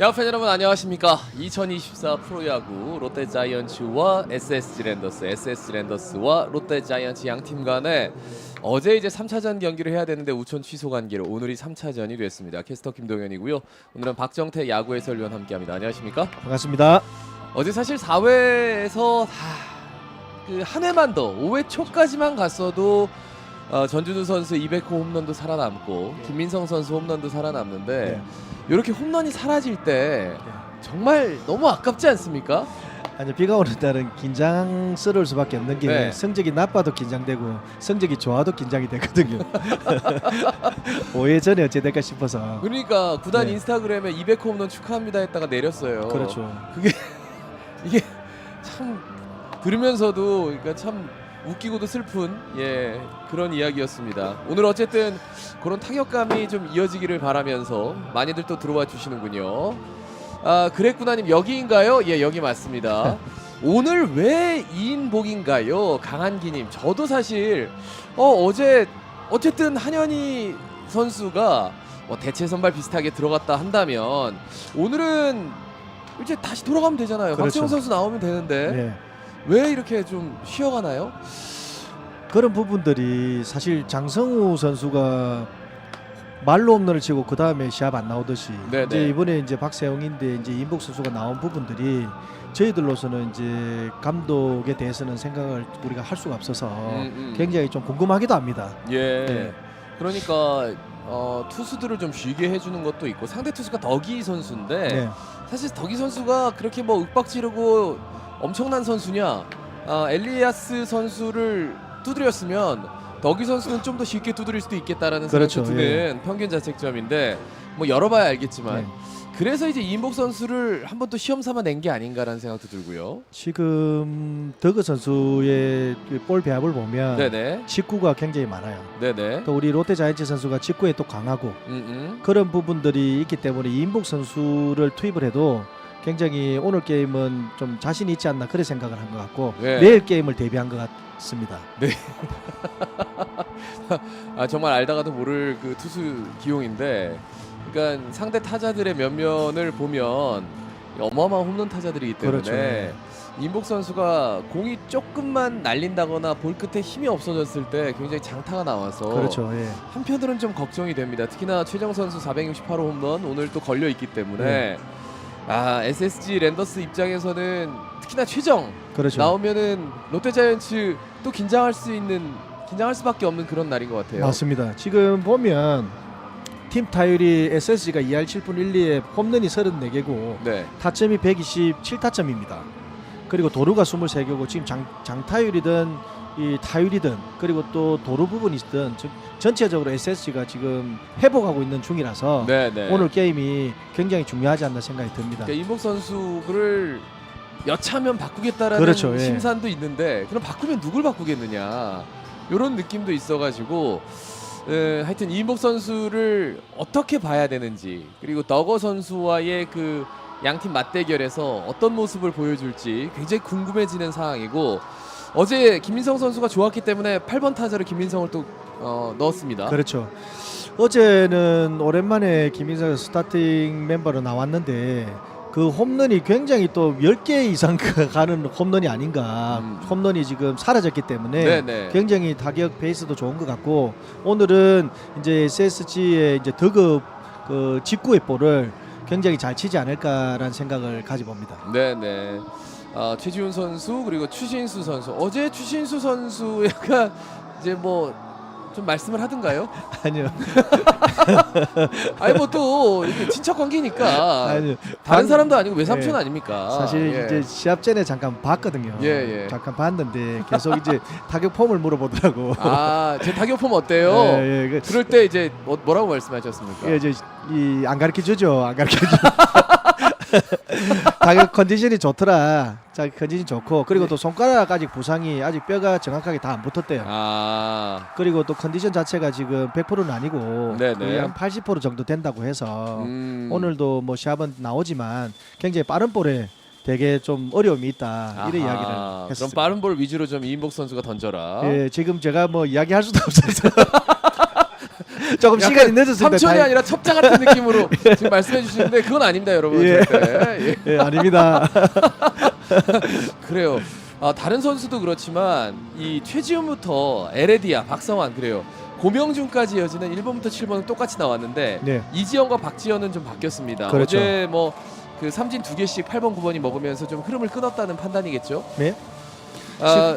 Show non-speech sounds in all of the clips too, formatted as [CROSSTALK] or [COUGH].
야구팬 여러분 안녕하십니까? 2024 프로야구 롯데자이언츠와 SSG 랜더스 SSG 랜더스와 롯데자이언츠 양팀 간에 어제 이제 3차전 경기를 해야 되는데 우천 취소 관계로 오늘이 3차전이 됐습니다. 캐스터 김동현이고요. 오늘은 박정태 야구 해설위원 함께합니다. 안녕하십니까? 반갑습니다. 어제 사실 4회에서 그한 회만 더 5회 초까지만 갔어도 어, 전준우 선수 200호 홈런도 살아남고 김민성 선수 홈런도 살아남는데 네. 이렇게 홈런이 사라질 때 정말 너무 아깝지 않습니까? 아니 비가 오는 날은 긴장스러울 수밖에 없는 게 네. 성적이 나빠도 긴장되고 성적이 좋아도 긴장이 되거든요. [LAUGHS] 5회 전에 어찌 될까 싶어서. 그러니까 구단 네. 인스타그램에 200호 홈런 축하합니다 했다가 내렸어요. 그렇죠. [LAUGHS] 이게 참 들으면서도 그러니까 참 웃기고도 슬픈 예 그런 이야기였습니다. 오늘 어쨌든 그런 타격감이 좀 이어지기를 바라면서 많이들 또 들어와 주시는군요. 아 그랬구나님 여기인가요? 예 여기 맞습니다. [LAUGHS] 오늘 왜 2인복인가요? 강한기님 저도 사실 어 어제 어쨌든 한현희 선수가 뭐 대체 선발 비슷하게 들어갔다 한다면 오늘은 이제 다시 돌아가면 되잖아요. 그렇죠. 박지영 선수 나오면 되는데 네. 왜 이렇게 좀 쉬어가나요? 그런 부분들이 사실 장성우 선수가 말로 홈런을 치고 그 다음에 시합 안 나오듯이 네네. 이제 이번에 이제 박세영인데 이제 임복 선수가 나온 부분들이 저희들로서는 이제 감독에 대해서는 생각을 우리가 할 수가 없어서 음, 음. 굉장히 좀 궁금하기도 합니다. 예. 네. 그러니까 어, 투수들을 좀 쉬게 해주는 것도 있고 상대 투수가 덕이 선수인데 네. 사실 덕이 선수가 그렇게 뭐 윽박 지르고 엄청난 선수냐? 아, 엘리아스 선수를 두드렸으면 덕이 선수는 좀 더 쉽게 두드릴 수도 있겠다라는 그렇죠, 생각이 드는 평균 자책점인데 뭐 열어봐야 알겠지만 네. 그래서 이제 이인복 선수를 한 번 또 시험 삼아 낸 게 아닌가라는 생각도 들고요. 지금 더그 선수의 그볼 배합을 보면 네네, 직구가 굉장히 많아요. 네네. 또 우리 롯데 자이언츠 선수가 직구에 또 강하고 음, 음. 그런 부분들이 있기 때문에 이인복 선수를 투입을 해도 굉장히 오늘 게임은 좀 자신 있지 않나 그런 생각을 한 것 같고 네. 내일 게임을 대비한 것 같습니다. [LAUGHS] 아 정말 알다가도 모를 그 투수 기용인데, 그러니까 상대 타자들의 면면을 보면 어마어마한 홈런 타자들이기 때문에 그렇죠. 네. 임복 선수가 공이 조금만 날린다거나 볼 끝에 힘이 없어졌을 때 굉장히 장타가 나와서 그렇죠. 예. 한편으로는 좀 걱정이 됩니다. 특히나 최정 선수 468호 홈런 오늘 또 걸려 있기 때문에 네. 아 SSG 랜더스 입장에서는 특히나 최정 그렇죠. 나오면은 롯데자이언츠 또 긴장할 수 있는 긴장할 수밖에 없는 그런 날인 것 같아요. 맞습니다. 지금 보면 팀 타율이 SSG가 2할 7분 1리에 홈런이 34개고 네, 타점이 127타점입니다. 그리고 도루가 23개고 지금 장, 장타율이든 이 타율이든 그리고 또 도루 부분이든 즉 전체적으로 SSG가 지금 회복하고 있는 중이라서 네, 네. 오늘 게임이 굉장히 중요하지 않나 생각이 듭니다. 그러니까 이복 선수를 여차하면 바꾸겠다라는 그렇죠, 예. 심산도 있는데 그럼 바꾸면 누굴 바꾸겠느냐 이런 느낌도 있어가지고 에, 하여튼 이인복 선수를 어떻게 봐야 되는지 그리고 더거 선수와의 그 양팀 맞대결에서 어떤 모습을 보여줄지 굉장히 궁금해지는 상황이고 어제 김민성 선수가 좋았기 때문에 8번 타자로 김민성을 또 어, 넣었습니다. 그렇죠. 어제는 오랜만에 김인석 스타팅 멤버로 나왔는데 그 홈런이 굉장히 또 10개 이상 [LAUGHS] 가는 홈런이 아닌가. 음. 홈런이 지금 사라졌기 때문에 네네. 굉장히 타격 베이스도 좋은 것 같고 오늘은 이제 SSG의 이제 더급 그 직구의 볼을 굉장히 잘 치지 않을까라는 생각을 가져봅니다. 네네. 아, 최지훈 선수 그리고 추신수 선수. 어제 추신수 선수 [LAUGHS] 약간 이제 뭐 좀 말씀을 하던가요? [LAUGHS] 아니요. 아니 뭐또 이렇게 친척 관계니까 아니요. 다른 방- 사람도 아니고 외삼촌 예. 아닙니까? 사실 예. 이제 시합 전에 잠깐 봤거든요. 예, 예. 잠깐 봤는데 계속 이제 타격 폼을 물어보더라고. 아, 제 타격폼 어때요? 예, 예, 그- 그럴 때 이제 뭐, 뭐라고 말씀하셨습니까? 예, 이제 이 안 가르쳐 주죠. 안 가르쳐 주. [LAUGHS] 타격 컨디션이 좋더라. 자기 컨디션 좋고 그리고 또 손가락 아직 부상이 아직 뼈가 정확하게 다 안 붙었대요. 아, 그리고 또 컨디션 자체가 지금 100%는 아니고 네네. 거의 한 80% 정도 된다고 해서 음. 오늘도 뭐 시합은 나오지만 굉장히 빠른 볼에 되게 좀 어려움이 있다 이런 아하, 이야기를 그럼 했습니다. 빠른 볼 위주로 좀 이인복 선수가 던져라. 예, 지금 제가 뭐 이야기할 수도 없어서 [LAUGHS] 조금 시간이 늦었을 때 삼촌이 다행- 아니라 첩자 같은 느낌으로 [LAUGHS] 지금 말씀해 주시는데 그건 아닙니다, 여러분. 예. 절대. 예. 예, 아닙니다. [LAUGHS] 그래요. 아, 다른 선수도 그렇지만 이 최지훈부터 에레디아, 박성환 그래요. 고명준까지 이어지는 1번부터 7번은 똑같이 나왔는데 네. 이지영과 박지현은 좀 바뀌었습니다. 그렇죠. 어제 뭐 그 삼진 두 개씩 8번, 9번이 먹으면서 좀 흐름을 끊었다는 판단이겠죠. 네. 아,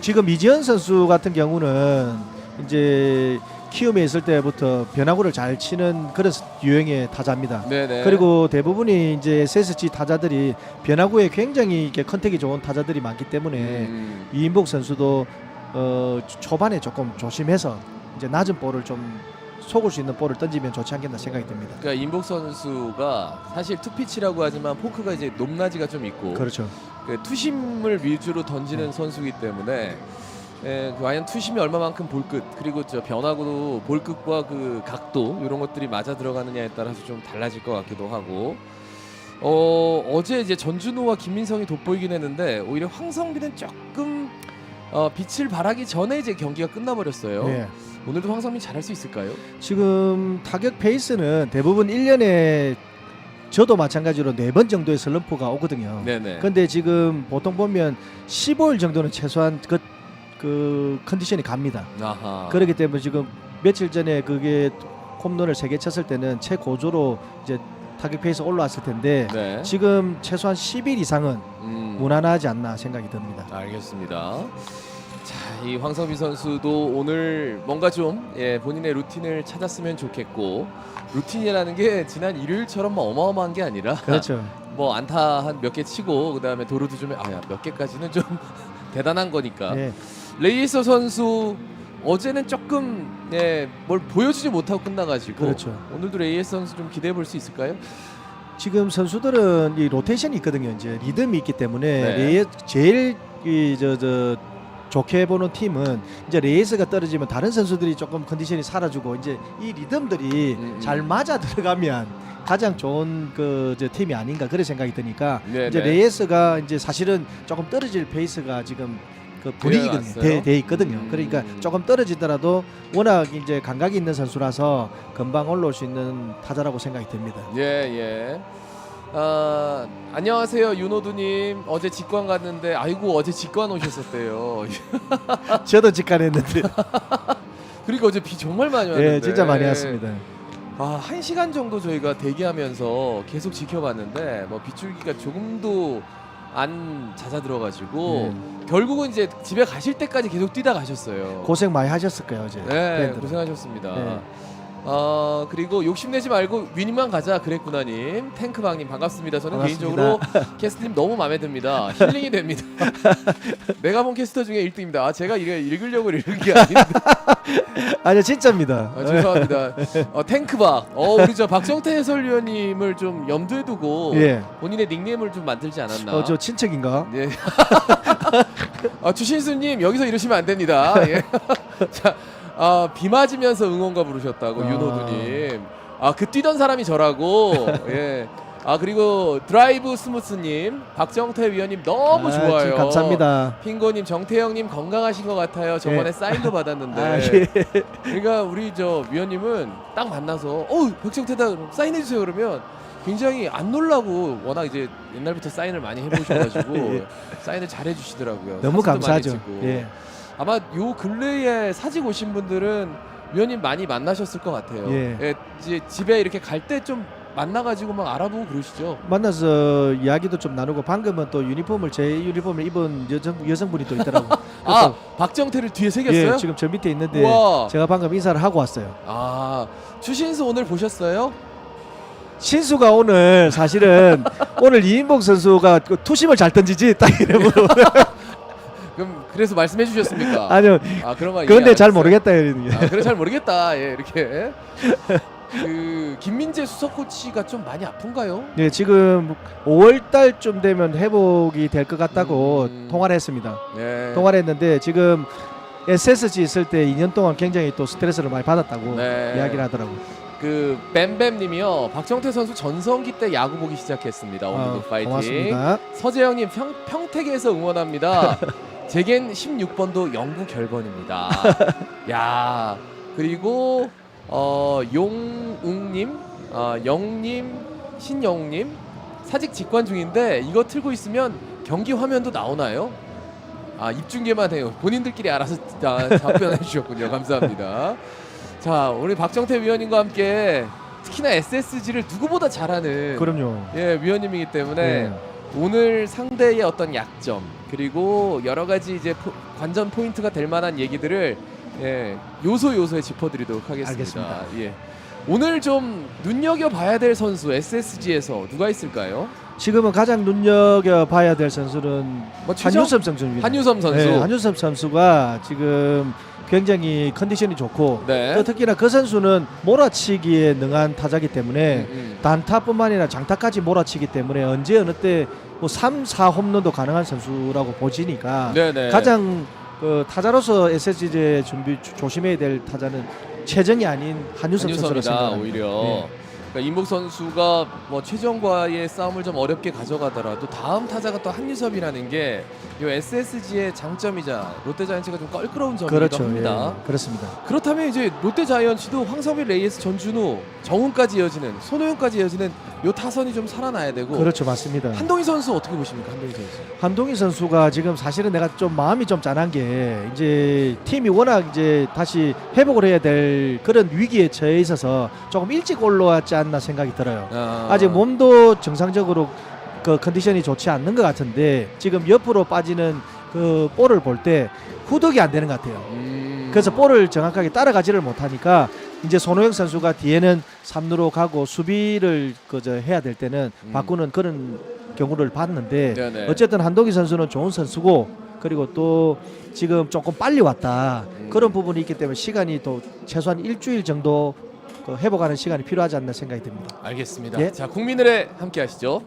지금 이지현 선수 같은 경우는 이제 키움에 있을 때부터 변화구를 잘 치는 그런 유형의 타자입니다. 네네. 그리고 대부분이 이제 SSG 타자들이 변화구에 굉장히 이렇게 컨택이 좋은 타자들이 많기 때문에 음, 이인복 선수도 어, 초반에 조금 조심해서 이제 낮은 볼을 좀 속을 수 있는 볼을 던지면 좋지 않겠나 생각이 듭니다. 그러니까 임복 선수가 사실 투피치라고 하지만 포크가 이제 높낮이가 좀 있고 그렇죠. 그 투심을 위주로 던지는 선수이기 때문에 에, 과연 투심이 얼마만큼 볼끝 그리고 저 변화구도 볼끝과 그 각도 이런 것들이 맞아 들어가느냐에 따라서 좀 달라질 것 같기도 하고 어, 어제 이제 전준호와 김민성이 돋보이긴 했는데 오히려 황성빈은 조금 어, 빛을 발하기 전에 이제 경기가 끝나버렸어요. 네. 오늘도 황성빈 잘할 수 있을까요? 지금 타격 페이스는 대부분 1년에 저도 마찬가지로 네 번 정도의 슬럼프가 오거든요. 네네. 근데 지금 보통 보면 15일 정도는 최소한 그, 그 컨디션이 갑니다. 아하. 그렇기 때문에 지금 며칠 전에 그게 홈런을 세 개 쳤을 때는 최고조로 이제 타격 페이스 올라왔을 텐데 네. 지금 최소한 10일 이상은 음. 무난하지 않나 생각이 듭니다. 알겠습니다. 자, 이 황성빈 선수도 오늘 뭔가 좀 예, 본인의 루틴을 찾았으면 좋겠고 루틴이라는 게 지난 일요일처럼 뭐 어마어마한 게 아니라 그렇죠. [LAUGHS] 뭐 안타 한 몇 개 치고 그다음에 도루도 좀 아 야 몇 개까지는 좀 [LAUGHS] 대단한 거니까 예. 레이서 선수 어제는 조금 예, 뭘 보여주지 못하고 끝나가지고 그렇죠. 오늘도 레이스 선수 좀 기대해 볼 수 있을까요? 지금 선수들은 이 로테이션이 있거든요. 이제 리듬이 있기 때문에 네. 레이 제일 이저저 좋게 보는 팀은 이제 레이스가 떨어지면 다른 선수들이 조금 컨디션이 사라지고 이제 이 리듬들이 음, 음. 잘 맞아 들어가면 가장 좋은 그저 팀이 아닌가 그런 생각이 드니까 네, 이제 네. 레이스가 이제 사실은 조금 떨어질 페이스가 지금 그 분위기거든요. 돼, 돼 있거든요. 음. 그러니까 조금 떨어지더라도 워낙 이제 감각이 있는 선수라서 금방 올라올 수 있는 타자라고 생각이 듭니다. 예, 예. 아, 안녕하세요, 윤호두님. 어제 직관 갔는데, 아이고, 어제 직관 오셨었대요. [LAUGHS] 저도 직관했는데 [LAUGHS] 그리고 어제 비 정말 많이 왔는데. 예, 진짜 많이 왔습니다. 아, 한 시간 정도 저희가 대기하면서 계속 지켜봤는데, 뭐, 빗줄기가 조금도 안 잦아 들어가지고, 예. 결국은 이제 집에 가실 때까지 계속 뛰다 가셨어요. 고생 많이 하셨을 거예요, 어제. 네, 팬들은. 고생하셨습니다. 네. 어, 그리고 욕심내지 말고 위닝만 가자 그랬구나님 탱크방님 반갑습니다. 저는 반갑습니다. 개인적으로 캐스트님 너무 마음에 듭니다. 힐링이 됩니다. [LAUGHS] 내가 본 캐스터 중에 1등입니다. 아, 제가 이게 읽으려고 읽은 게 아닌데 [LAUGHS] 아니요, 진짜입니다. 아, 죄송합니다. [LAUGHS] 어, 탱크박. 어, 우리 저 박정태 해설위원님을 좀 염두에 두고 예. 본인의 닉네임을 좀 만들지 않았나. 어, 저 친척인가? 네. 아, 주신수님 여기서 이러시면 안 됩니다. 예. 자, 아, 비 맞으면서 응원가 부르셨다고 아. 윤호두님. 아, 그 뛰던 사람이 저라고. [LAUGHS] 예. 아 그리고 드라이브 스무스님, 박정태 위원님 너무 아, 좋아요. 감사합니다. 핑고님, 정태영님 건강하신 것 같아요. 저번에 예. 사인도 받았는데. 아, 예. 그러니까 우리 저 위원님은 딱 만나서 어 박정태다 그럼 사인해 주세요 그러면 굉장히 안 놀라고 워낙 이제 옛날부터 사인을 많이 해보셔가지고 [LAUGHS] 예. 사인을 잘 해주시더라고요. 너무 감사하죠. 예. 아마 요 근래에 사직 오신 분들은 위원님 많이 만나셨을 것 같아요. 예. 이제 집에 이렇게 갈 때 좀 만나가지고 막 알아보고 그러시죠. 만나서 이야기도 좀 나누고 방금은 또 유니폼을 제 유니폼을 입은 여성 여성분이 또 있더라고. [LAUGHS] 아 박정태를 뒤에 새겼어요? 예, 지금 저 밑에 있는데 우와. 제가 방금 인사를 하고 왔어요. 아 추신수 오늘 보셨어요? 신수가 오늘 사실은 [LAUGHS] 오늘 이인복 선수가 그 투심을 잘 던지지 딱 이러고 [LAUGHS] 그럼 그래서 말씀해 주셨습니까? [LAUGHS] 아니요 아 그런 말 그런데 잘? 모르겠다 이러는 게. 아, 그래 잘 모르겠다. 예, 이렇게. [LAUGHS] 그 김민재 수석 코치가 좀 많이 아픈가요? 예 지금 5월 달쯤 되면 회복이 될 것 같다고 음. 통화를 했습니다. 네. 통화를 했는데 지금 SSG 있을 때 2년 동안 굉장히 또 스트레스를 많이 받았다고 네. 이야기를 하더라고. 그 뱀뱀님이요. 박정태 선수 전성기 때 야구 보기 시작했습니다. 오늘도 아, 파이팅. 고맙습니다. 서재영님 평, 평택에서 응원합니다. [LAUGHS] 제겐 16번도 영구 결번입니다. [LAUGHS] 야 그리고 어, 용웅님, 아, 영님, 신영웅님 사직 직관 중인데 이거 틀고 있으면 경기 화면도 나오나요? 아 입중계만 해요. 본인들끼리 알아서 자, 답변해 주셨군요. 감사합니다. 자 우리 박정태 위원님과 함께 특히나 SSG를 누구보다 잘하는 그럼요. 예 위원님이기 때문에 네. 오늘 상대의 어떤 약점 그리고 여러 가지 이제 포- 관전 포인트가 될 만한 얘기들을 예, 요소 요소에 짚어드리도록 하겠습니다. 알겠습니다. 예. 오늘 좀 눈여겨 봐야 될 선수 SSG에서 누가 있을까요? 지금은 가장 눈여겨 봐야 될 선수는 뭐 최정- 한유섬 선수입니다. 한유섬 선수. 네, 한유섬 선수가 지금 굉장히 컨디션이 좋고 네. 또 특히나 그 선수는 몰아치기에 능한 타자기 때문에 음, 음. 단타뿐만 아니라 장타까지 몰아치기 때문에 언제 어느 때 뭐 3, 4 홈런도 가능한 선수라고 보지니까 네네. 가장 그 타자로서 SSG에 준비 조- 조심해야 될 타자는 최정이 아닌 한유섬 선수라 한유섬이다 생각합니다. 오히려. 네. 그러니까 임복 선수가 뭐 최정과의 싸움을 좀 어렵게 가져가더라도 다음 타자가 또 한유섭이라는 게 이 SSG의 장점이자 롯데자이언츠가 좀 껄끄러운 점이기도 그렇죠. 합니다. 예, 그렇습니다. 그렇다면 이제 롯데자이언츠도 황성빈, 레이에스, 전준우, 정훈까지 이어지는 손호영까지 이어지는 요 타선이 좀 살아나야 되고 그렇죠, 맞습니다. 한동희 선수 어떻게 보십니까? 한동희 선수. 한동희 선수가 지금 사실은 내가 좀 마음이 좀 짠한 게 이제 팀이 워낙 이제 다시 회복을 해야 될 그런 위기에 처해 있어서 조금 일찍 올라왔지 않나 생각이 들어요. 아, 아직 몸도 정상적으로 그 컨디션이 좋지 않는 것 같은데 지금 옆으로 빠지는 그 볼을 볼 때 후득이 안 되는 것 같아요. 음. 그래서 볼을 정확하게 따라가지를 못하니까 이제 손호영 선수가 뒤에는 3루로 가고 수비를 그저 해야 될 때는 음. 바꾸는 그런 경우를 봤는데 네네. 어쨌든 한동희 선수는 좋은 선수고 그리고 또 지금 조금 빨리 왔다 음. 그런 부분이 있기 때문에 시간이 또 최소한 일주일 정도 그 회복하는 시간이 필요하지 않나 생각이 듭니다. 알겠습니다. 예. 자, 국민을에 함께 하시죠.